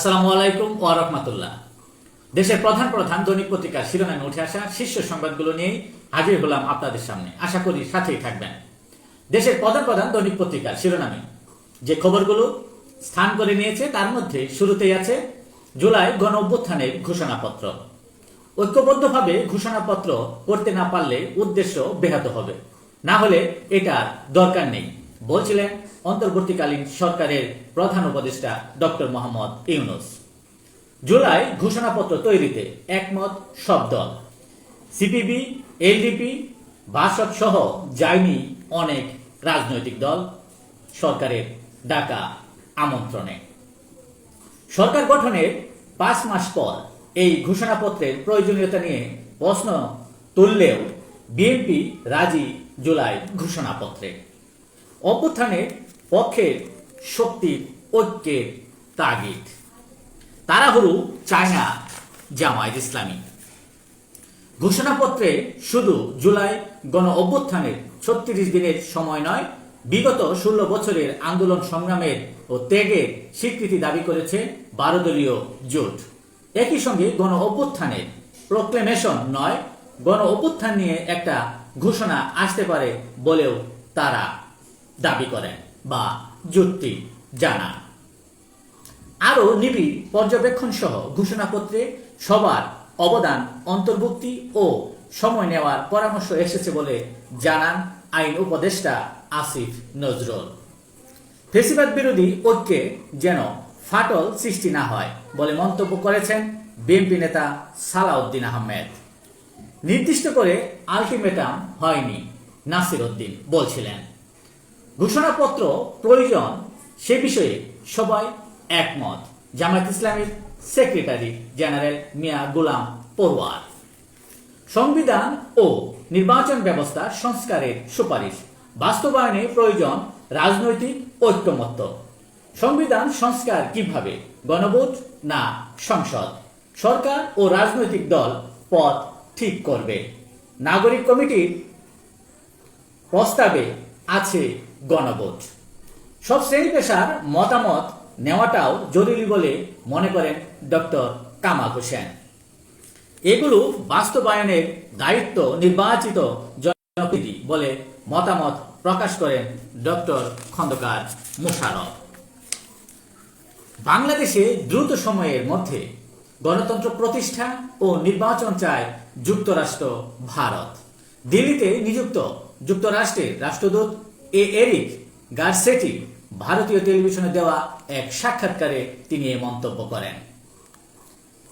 আসসালামু আলাইকুম ওয়া রাহমাতুল্লাহ। দেশের প্রধান প্রধান দৈনিক পত্রিকার শিরোনামে উঠে আসা শীর্ষ সংবাদগুলো নিয়েই হাজির হলাম আপনাদের সামনে। আশা করি সাথেই থাকবেন। দেশের প্রধান প্রধান দৈনিক পত্রিকার শিরোনামে যে খবরগুলো স্থান করে নিয়েছে, তার মধ্যে শুরুতেই আছে জুলাই গণ অভ্যুত্থানের ঘোষণাপত্র। ঐক্যবদ্ধভাবে ঘোষণাপত্র করতে না পারলে উদ্দেশ্য ব্যাহত হবে। না হলে এটার দরকার নেই, বলছিলেন অন্তর্বর্তীকালীন সরকারের প্রধান উপদেষ্টা ডক্টর মোহাম্মদ ইউনুস। জুলাই ঘোষণাপত্র তৈরিতে একমত সব দল। সিপিবি, এলডিপি বাসক সহ যায়নি অনেক রাজনৈতিক দল সরকারের ডাকা আমন্ত্রণে। সরকার গঠনের পাঁচ মাস পর এই ঘোষণাপত্রের প্রয়োজনীয়তা নিয়ে প্রশ্ন তুললেও বিএনপি রাজি জুলাই ঘোষণাপত্রে। অভ্যুত্থানের পক্ষের শক্তির ঐক্যের তাগিদ। তাড়াহুড়ু চায় না জামায়াত ইসলামী। ঘোষণাপত্রে শুধু জুলাই গণ অভ্যুত্থানের ছত্রিশ দিনের সময় নয়, বিগত ষোলো বছরের আন্দোলন সংগ্রামের ও ত্যাগের স্বীকৃতি দাবি করেছে বারো দলীয় জোট। একই সঙ্গে গণ অভ্যুত্থানের প্রক্লেমেশন নয়, গণ অভ্যুত্থান নিয়ে একটা ঘোষণা আসতে পারে বলেও তারা দাবি করেন। বা যুক্তি জানা। আরও নিবিড় পর্যবেক্ষণ সহ ঘোষণাপত্রে সবার অবদান, অন্তর্ভুক্তি ও সময় নেওয়ার পরামর্শ এসেছে বলে জানান আইন উপদেষ্টা আসিফ নজরুল। ফেসিবাদ বিরোধী ঐক্যে যেন ফাটল সৃষ্টি না হয় বলে মন্তব্য করেছেন বিএনপি নেতা সালাউদ্দিন আহমেদ। নির্দিষ্ট করে আলটিমেটাম হয়নি, নাসির উদ্দিন বলছিলেন। ঘোষণাপত্র প্রয়োজন সে বিষয়ে সবাই একমত। জামায়াত ইসলামীর সেক্রেটারি জেনারেল মিয়া গোলাম পরোয়ার সংবিধান ও নির্বাচন ব্যবস্থা সংস্কারের সুপারিশ। বাস্তবায়নে প্রয়োজন রাজনৈতিক ঐক্যমত্য। সংবিধান সংস্কার কীভাবে? গণভোট না সংসদ? সরকার ও রাজনৈতিক দল পথ ঠিক করবে। নাগরিক কমিটির প্রস্তাবে আছে গণভোট সব শ্রেণি পেশার মতামত নেওয়াটাও জরুরি বলে মনে করেন ডক্টর কামাল হোসেন। এগুলো বাস্তবায়নের দায়িত্ব নির্বাচিত জনপ্রতিনিধি বলে মতামত প্রকাশ করেন ডক্টর খন্দকার মুশারফ বাংলাদেশে দ্রুত সময়ের মধ্যে গণতন্ত্র প্রতিষ্ঠা ও নির্বাচন চায় যুক্তরাষ্ট্র, ভারত। দিল্লিতে নিযুক্ত যুক্তরাষ্ট্রের রাষ্ট্রদূত এ এরিক গার্সেটি ভারতীয় টেলিভিশনে দেওয়া এক সাক্ষাৎকারে তিনি এ মন্তব্য করেন।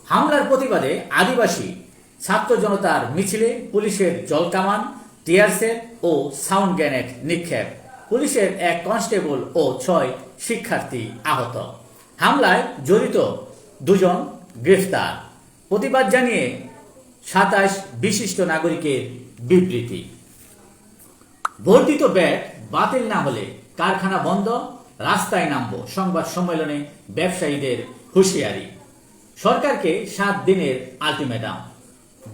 হামলার প্রতিবাদে আদিবাসী, ছাত্র জনতার মিছিলে পুলিশের জলকামান, টিয়ারসেল ও সাউন্ড গ্রেনেড নিক্ষেপ। পুলিশের এক কনস্টেবল ও ছয় শিক্ষার্থী আহত। হামলায় জড়িত দুজন গ্রেফতার। প্রতিবাদ জানিয়ে সাতাশ বিশিষ্ট নাগরিকের বিবৃতি। বর্ধিত ব্যাট বাতিল না হলে কারখানা বন্ধ, রাস্তায় নামব, সংবাদ সম্মেলনে ব্যবসায়ীদের হুঁশিয়ারি। সরকারকে সাত দিনের আলটিমেটাম।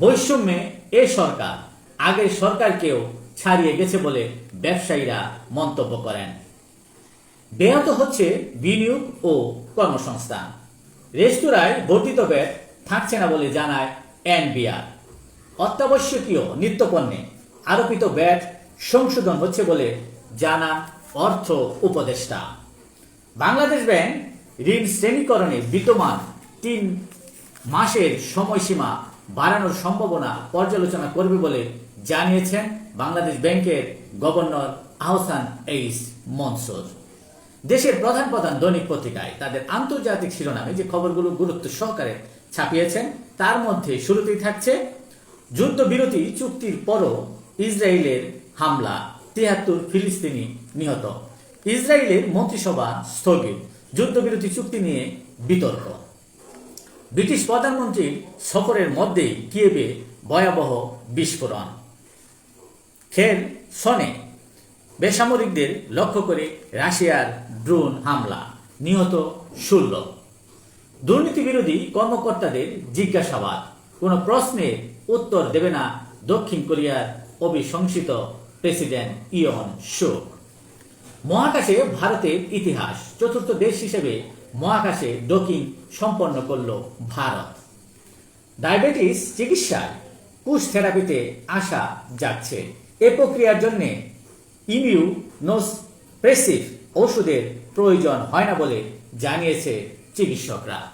বৈষম্যে এ সরকার, আগের সরকারকেও ছাড়িয়ে গেছে বলে ব্যবসায়ীরা মন্তব্য করেন। ব্যাহত হচ্ছে বিনিয়োগ ও কর্মসংস্থান। রেস্তোরাঁয় বর্ধিত ব্যাট থাকছে না বলে জানায় এনবিআর। অত্যাবশ্যকীয় নিত্যপণ্যে আরোপিত ব্যাট সংশোধন হচ্ছে বলে জানান অর্থ উপদেষ্টা। বাংলাদেশ ব্যাংক ঋণ শ্রেণীকরণে বিদ্যমান তিন মাসের সময়সীমা বাড়ানোর সম্ভাবনা পর্যালোচনা করবে বলে জানিয়েছেন বাংলাদেশ ব্যাংকের গভর্নর আহসান এইস মনসুর। দেশের প্রধান প্রধান দৈনিক পত্রিকায় তাদের আন্তর্জাতিক শিরোনামে যে খবরগুলো গুরুত্ব সহকারে ছাপিয়েছেন, তার মধ্যে শুরুতেই থাকছে, যুদ্ধবিরতি চুক্তির পরও ইসরায়েলের হামলা, তিয়াত্তর ফিলিস্তিনি নিহত। ইসরায়েলের মন্ত্রিসভা স্থগিত। যুদ্ধবিরতি চুক্তি নিয়ে বিতর্ক। ব্রিটিশ প্রধানমন্ত্রীর সফরের মধ্যেই কিয়েবে ভয়াবহ বিস্ফোরণ। খের সনে বেসামরিকদের লক্ষ্য করে রাশিয়ার ড্রোন হামলা, নিহত ষোলো। দুর্নীতি বিরোধী কর্মকর্তাদের জিজ্ঞাসাবাদ। কোনো প্রশ্নের উত্তর দেবে না দক্ষিণ কোরিয়ার অভিশংসিত প্রেসিডেন্ট ইয়ন শুক মহাকাশে ভারতের ইতিহাস, চতুর্থ দেশ হিসেবে মহাকাশে ডকিং সম্পন্ন করল ভারত। ডায়াবেটিস চিকিৎসায় কুশ থেরাপিতে আসা যাচ্ছে। এ প্রক্রিয়ার জন্য ইমিউনোপ্রেসিভ ওষুধের প্রয়োজন হয় না বলে জানিয়েছে চিকিৎসকরা।